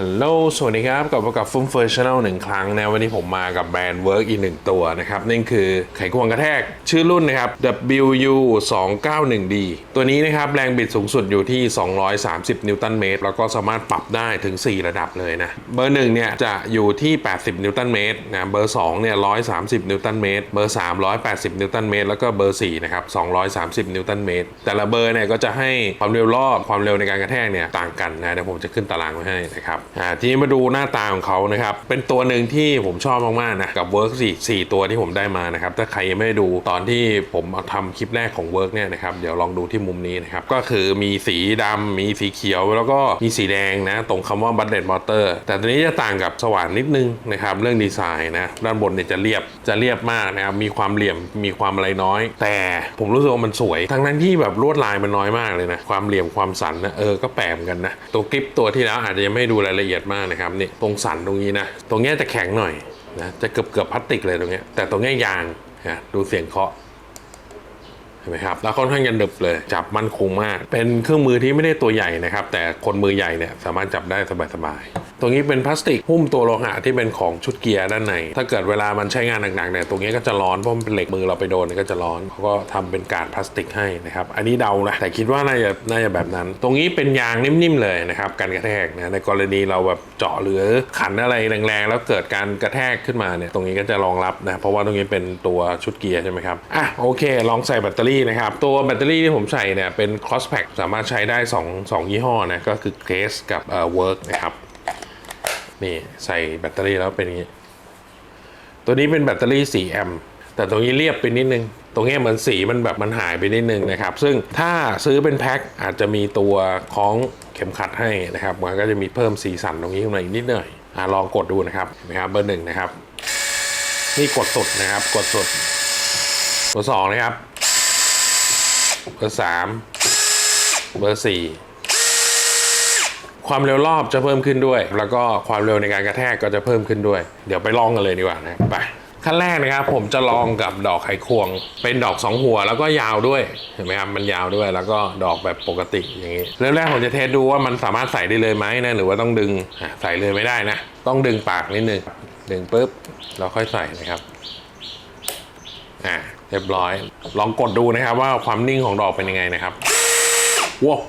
ฮัลโหล สวัสดีครับ กลับมากับฟุ้มเฟอร์ชั่นลหนึ่งครั้งนะวันนี้ผมมากับแบรนด์เวิร์กอีกหนึ่งตัวนะครับนั่นคือไขควงกระแทก ชื่อรุ่นนะครับ WU 2 9 1 D ตัวนี้นะครับแรงบิดสูงสุดอยู่ที่ 230 นิวตันเมตร แล้วก็สามารถปรับได้ถึง 4 ระดับเลยนะ เบอร์1เนี่ยจะอยู่ที่ 80 นิวตันเมตรนะเบอร์2เนี่ย130 นิวตันเมตร เบอร์ 3 180 นิวตันเมตร แล้วก็เบอร์4นะครับ230 นิวตันเมตร แต่ละเบอร์เนี่ยก็จะให้ความเร็วรอบความเร็วในการกระแทกเนี่ยต่างกันนะเดี๋ยวผมจะขึ้นตารางไว้ให้นะครับอ่าทีนี้มาดูหน้าตาของเขานะครับ เป็นตัวหนึ่งที่ผมชอบมากๆนะกับ Work 4 4ตัวที่ผมได้มานะครับ ถ้าใครยังไม่ได้ดูตอนที่ผมเอาทำคลิปแรกของ Work เนี่ยนะครับ เดี๋ยวลองดูที่มุมนี้นะครับ ก็คือมีสีดำมีสีเขียวแล้วก็มีสีแดงนะ ตรงคำว่า Bullet Motor แต่ตัวนี้จะต่างกับสว่านนิดนึงนะครับ เรื่องดีไซน์นะ ด้านบนเนี่ยจะเรียบจะเรียบมากนะครับ มีความเหลี่ยมมีความอะไรน้อย แต่ผมรู้สึกว่ามันสวย ทั้งนั้นที่แบบลวดลายมันน้อยมากเลยนะ ความเหลี่ยมความสันนะเออก็แปลมกันนะ ตัวกริปตัวที่แล้วอาจจะยังไม่ดูรายละเอียดมากนะครับนี่ตรงสันตรงนี้นะตรงนี้จะแข็งหน่อยนะจะเกือบเกือบพลาสติกเลยตรงนี้แต่ตรงนี้ยางนะดูเสียงเคาะเห็นไหมครับแล้วค่อนข้างยันดึบเลยจับมั่นคงมาก เป็นเครื่องมือที่ไม่ได้ตัวใหญ่นะครับ แต่คนมือใหญ่เนี่ยสามารถจับได้สบายๆ ตรงนี้เป็นพลาสติกหุ้มตัวโลหะที่เป็นของชุดเกียร์ด้านใน ถ้าเกิดเวลามันใช้งานหนักๆเนี่ยตรงนี้ก็จะร้อนเพราะมันเป็นเหล็กมือเราไปโดนก็จะร้อนเขาก็ทำเป็นกาดพลาสติกให้นะครับอันนี้เดานะแต่คิดว่าน่าจะน่าจะแบบนั้น ตรงนี้เป็นยางนิ่มๆเลยนะครับการกระแทกนะในกรณีเราแบบเจาะหรือขันอะไรแรงๆ แล้วเกิดการกระแทกขึ้นมาเนี่ยตรงนี้ก็จะรองรับนะเพราะว่าตรงนี้เป็นตัวชุดเกียร์ใช่ไหมครับอะโอเค ลองใส่แบตเตอรี่นะครับตัวแบตเตอรี่ที่ผมใส่เนี่ยเป็น cross pack สามารถใช้ได้ 2 2 ยี่ห้อนะก็คือ Grace กับเอ่อ Work นะครับ นี่ใส่แบตเตอรี่แล้วเป็นอย่างนี้ ตัวนี้เป็นแบตเตอรี่ 4 แอมป์แต่ตรงนี้เรียบไปนิดนึง ตรงนี้เหมือนสีมันแบบมันหายไปนิดนึงนะครับ ซึ่งถ้าซื้อเป็นแพ็คอาจจะมีตัวคล้องเข็มขัดให้นะครับ มันก็จะมีเพิ่มสีสันตรงนี้ขึ้นมาอีกนิดหน่อยอลองกดดูนะครับเห็นไหมครับเบอร์หนึ่งนะครับ นี่กดสุดนะครับ กดสุดเบอร์สองนะครับ เบอร์สามเบอร์สี่ ความเร็วรอบจะเพิ่มขึ้นด้วย แล้วก็ความเร็วในการกระแทกก็จะเพิ่มขึ้นด้วย เดี๋ยวไปลองกันเลยดีกว่านะไปขั้นแรกนะครับผมจะลองกับดอกไขควง เป็นดอกสองหัวแล้วก็ยาวด้วยเห็นไหมครับมันยาวด้วยแล้วก็ดอกแบบปกติอย่างนี้เริ่มแรกผมจะเทสดูว่ามันสามารถใส่ได้เลยไหมนะหรือว่าต้องดึงใส่เลยไม่ได้นะ ต้องดึงปากนิดนึงดึงปุ๊บเราค่อยใส่นะครับอะเรียบร้อย ลองกดดูนะครับว่าความนิ่งของดอกเป็นยังไงนะครับว้าว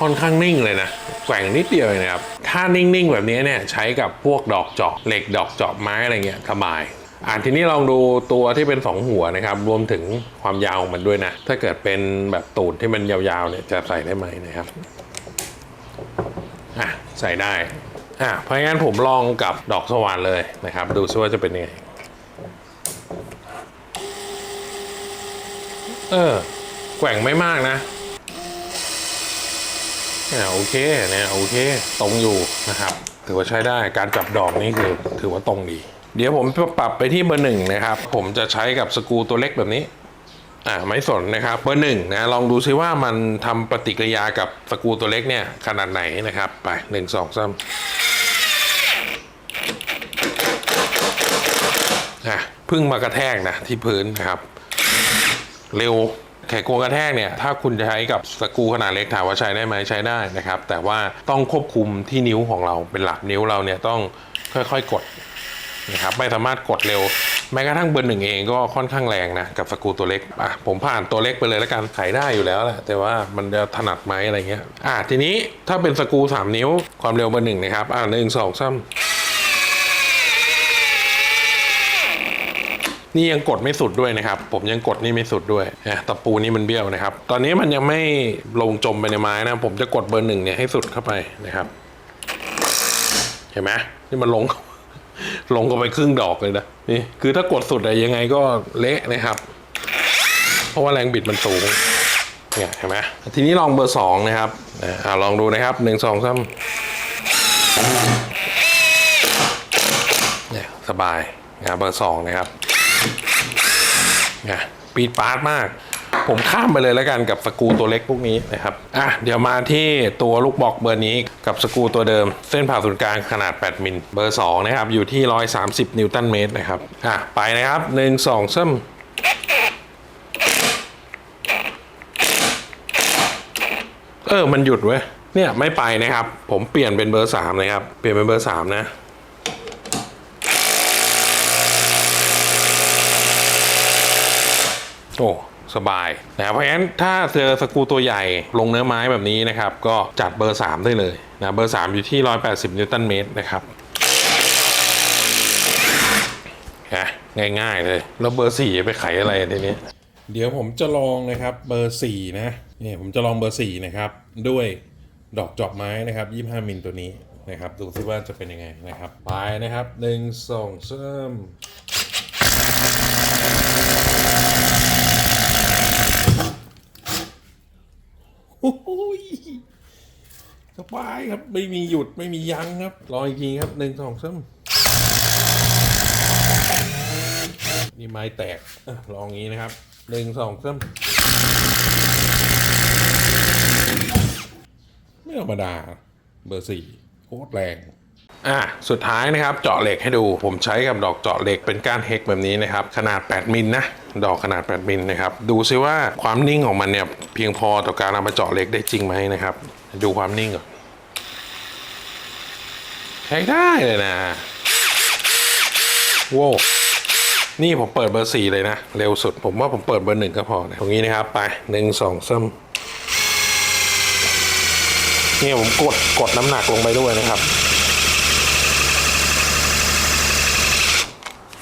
ค่อนข้างนิ่งเลยนะแกว่งนิดเดียวเองนะครับ ถ้านิ่งๆ แบบนี้เนี่ยใช้กับพวกดอกเจาะเหล็กดอกเจาะไม้อะไรเงี้ยสบายอ่าทีนี้ลองดูตัวที่เป็น 2 หัวนะครับ รวมถึงความยาวของมันด้วยนะ ถ้าเกิดเป็นแบบตูดที่มันยาวๆเนี่ยจะใส่ได้ไหมนะครับอะใส่ได้อะเพราะงั้นผมลองกับดอกสว่านเลยนะครับ ดูซิว่าจะเป็นยังไงเออแกว่งไม่มากนะ เนี่ยโอเคเนี่ยโอเค ตรงอยู่นะครับ ถือว่าใช้ได้การจับดอกนี่คือถือว่าตรงดี เดี๋ยวผมปรับไปที่เบอร์หนึ่งนะครับ ผมจะใช้กับสกูตัวเล็กแบบนี้อ่าไม่สนนะครับเบอร์หนึ่งนะลองดูซิว่ามันทำปฏิกิริยากับสกูตัวเล็กเนี่ยขนาดไหนนะครับ ไปหนึ่งสองสามอะพึ่งมากระแทกนะที่พื้นนะครับ เร็ว ไขควงกระแทกเนี่ยถ้าคุณจะใช้กับสกูขนาดเล็กถามว่าใช้ได้ไหมใช้ได้นะครับ แต่ว่าต้องควบคุมที่นิ้วของเราเป็นหลักนิ้วเราเนี่ยต้องค่อยๆกดนะครับไม่สามารถกดเร็ว แม้กระทั่งเบอร์หนึ่งเองก็ค่อนข้างแรงนะ กับสกูตัวเล็กอะผมผ่านตัวเล็กไปเลยแล้วกันไขได้อยู่แล้วแหละแต่ว่ามันจะถนัดไหมอะไรเงี้ยอะทีนี้ถ้าเป็นสกูสามนิ้วความเร็วเบอร์หนึ่งนะครับอะหนึ่งสองสาม นี่ยังกดไม่สุดด้วยนะครับ ผมยังกดนี่ไม่สุดด้วยนะตะปูนี่มันเบี้ยวนะครับ ตอนนี้มันยังไม่ลงจมไปในไม้นะ ผมจะกดเบอร์หนึ่งเนี่ยให้สุดเข้าไปนะครับ เห็นไหมนี่มันลงลงเข้าไปครึ่งดอกเลยนะนี่คือถ้ากดสุดอะยังไงก็เละนะครับ เพราะว่าแรงบิดมันสูงเนี่ยเห็นไหมทีนี้ลองเบอร์สองนะครับอ่าลองดูนะครับหนึ่งสองสามเนี่ยสบายนะครับเบอร์สองนะครับ นี่ยปีดปาร์ตมาก ผมข้ามไปเลยแล้วกันกับสกูตัวเล็กพวกนี้นะครับอะเดี๋ยวมาที่ตัวลูกบอกเบอร์นี้กับสกูตัวเดิม เส้นผ่าศูนย์กลางขนาด 8 มิลเบอร์ 2 นะครับ อยู่ที่ 130 นิวตันเมตรนะครับอะไปนะครับหนึ่งสองซ้ำเออ มันหยุดเว้ย เนี่ย ไม่ไปนะครับ ผมเปลี่ยนเป็นเบอร์สามเลยครับ เปลี่ยนเป็นเบอร์สามนะ โอ้สบายนะเพราะฉะนั้นถ้าเจอสกูตัวใหญ่ลงเนื้อไม้แบบนี้นะครับ ก็จัดเบอร์ 3 ได้เลยนะเบอร์ 3 อยู่ที่ 180 นิวตันเมตรนะครับนะง่ายๆเลย แล้วเบอร์ 4 จะไปไขอะไรทีนี้ เดี๋ยวผมจะลองนะครับเบอร์ 4 นะนี่ผมจะลองเบอร์ 4 นะครับ ด้วยดอกจอบไม้นะครับ 25 มิลตัวนี้นะครับ ดูซิว่าจะเป็นยังไงนะครับ ไปนะครับ 1 2 3 โอ้โหย สบายครับ ไม่มีหยุดไม่มียั้งครับ รออีกทีครับหนึ่งสองสามนี่ไม้แตกอลองงี้นะครับหนึ่งสองสามไม่ธรรมดา เบอร์สี่โคตรแรงอะสุดท้ายนะครับเจาะเหล็กให้ดูผมใช้กับดอกเจาะเหล็กเป็นก้านเฮกแบบนี้นะครับ ขนาด 8 มิลนะดอกขนาด 8 มิลนะครับดูซิว่าความนิ่งของมันเนี่ยเพียงพอต่อการเอามาเจาะเหล็กได้จริงไหมนะครับ ดูความนิ่งก่อน ช้ได้เลยนะโว้นี่ผมเปิดเบอร์สี่เลยนะ เร็วสุดผมว่าผมเปิดเบอร์หนึ่งก็พอนะตรงนี้นะครับ ไปหนึ่งสองซ้ำนี่ผมกดกดน้ำหนักลงไปด้วยนะครับ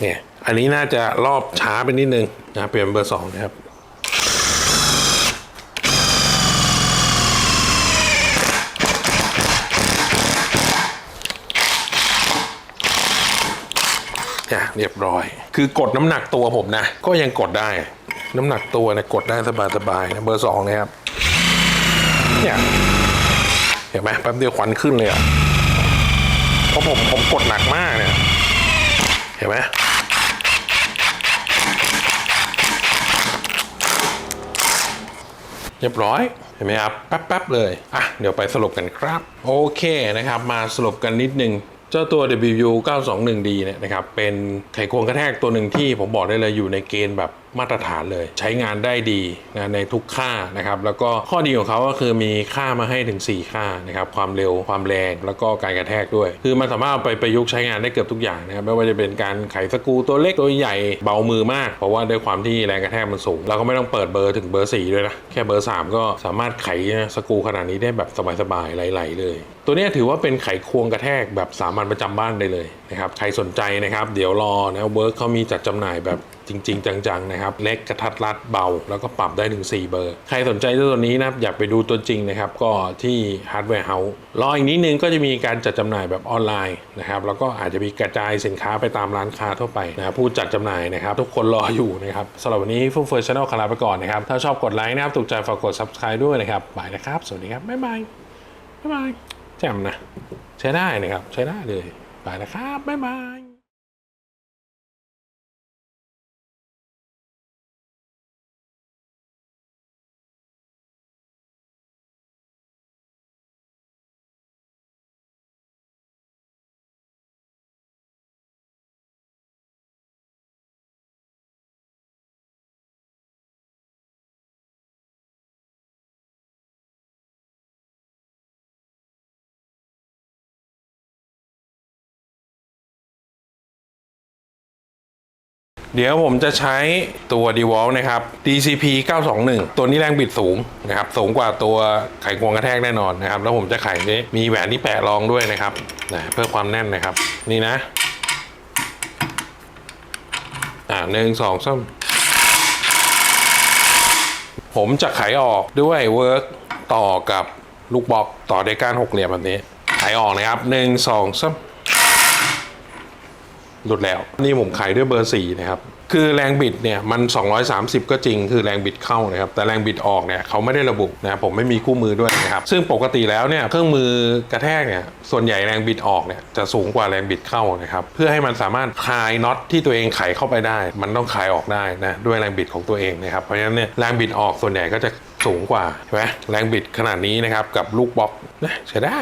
เนี่ย อันนี้น่าจะรอบช้าไปนิดนึงนะเปลี่ยนเบอร์สองนะครับ เรียบร้อย คือกดน้ำหนักตัวผมนะ ก็ยังกดได้ น้ำหนักตัวเนี่ยกดได้สบายๆนะเบอร์สองนะครับเนี่ยเห็นไหมแป๊บเดียวควันขึ้นเลยอะเพราะผมผมกดหนักมากเนี่ยเห็นไหมเรียบร้อยเห็นไหมครับแป๊บๆเลยอะเดี๋ยวไปสรุปกันครับ โอเคนะครับ มาสรุปกันนิดนึง เจ้าตัว WU 921D เนี่ยนะครับเป็นไขควงกระแทกตัวหนึ่งที่ผมบอกได้เลยอยู่ในเกณฑ์แบบ มาตรฐานเลย ใช้งานได้ดีนะในทุกค่านะครับแล้วก็ข้อดีของเขาก็คือมีค่ามาให้ถึง 4 ค่านะครับความเร็วความแรง แล้วก็การกระแทกด้วย คือมันสามารถไปประยุกต์ใช้งานได้เกือบทุกอย่างนะครับไม่ว่าจะเป็นการไขสกูตัวเล็กตัวใหญ่เบามือมาก เพราะว่าด้วยความที่แรงกระแทกมันสูงเราก็ไม่ต้องเปิดเบอร์ถึงเบอร์ 4 ด้วยนะ แค่เบอร์ 3 ก็สามารถไขสกูขนาดนี้ได้แบบสบายๆไหลๆเลย ตัวนี้ถือว่าเป็นไขควงกระแทกแบบสามัญประจำบ้านได้เลยนะครับใครสนใจนะครับเดี๋ยวรอนะเวิร์กเขามีจัดจำหน่ายแบบ จริง ๆ จังๆนะครับเล็กกระทัดรัดเบา แล้วก็ปรับได้ถึง4เบอร์ ใครสนใจตัวนี้นะครับอยากไปดูตัวจริงนะครับก็ที่ฮาร์ดแวร์เฮาส์รออีกนิดนึงก็จะมีการจัดจำหน่ายแบบออนไลน์นะครับแล้วก็อาจจะมีกระจายสินค้าไปตามร้านค้าทั่วไปนะผู้จัดจำหน่ายนะครับ ทุกคนรออยู่นะครับสำหรับวันนี้ฟุ่มเฟือยชาแนลคาราไปก่อนนะครับถ้าชอบกดไลค์นะครับถูกใจฝากกด subscribe ด้วยนะครับบายนะครับ สวัสดีครับบ๊ายบายบ๊ายบายแจ่มนะ ใช้ได้นะครับ ใช้ได้เลยไปนะครับบ๊ายบาย เดี๋ยวผมจะใช้ตัว d e w a l นะครับ DCP 921 ตัวนี้แรงบิดสูงนะครับสูงกว่าตัวไขควงกระแทกแน่นอนนะครับ แล้วผมจะไขนี้มีแหวนที่แปะรองด้วยนะครับนะเพื่อความแน่นนะครับ นี่นะ อ่าหนึ่งสองสามผมจะไขออกด้วยเวิร์กต่อกับลูกบล็อกต่อด้วยก้านหกเหลี่ยมแบบนี้ ไขออกนะครับหนึ่งสองสาม หลุดแล้วนี่ผมขายด้วยเบอร์4นะครับคือแรงบิดเนี่ยมัน 230 ก็จริงคือแรงบิดเข้านะครับแต่แรงบิดออกเนี่ยเขาไม่ได้ระบุนะครับผมไม่มีคู่มือด้วยนะครับซึ่งปกติแล้วเนี่ยเครื่องมือกระแทกเนี่ยส่วนใหญ่แรงบิดออกเนี่ยจะสูงกว่าแรงบิดเข้านะครับเพื่อให้มันสามารถคลายน็อตที่ตัวเองไขเข้าไปได้ มันต้องคลายออกได้นะด้วยแรงบิดของตัวเองนะครับเพราะฉะนั้นเนี่ยแรงบิดออกส่วนใหญ่ก็จะสูงกว่าใช่ไหมแรงบิดขนาดนี้นะครับกับลูกบล็อกนะใช้ได้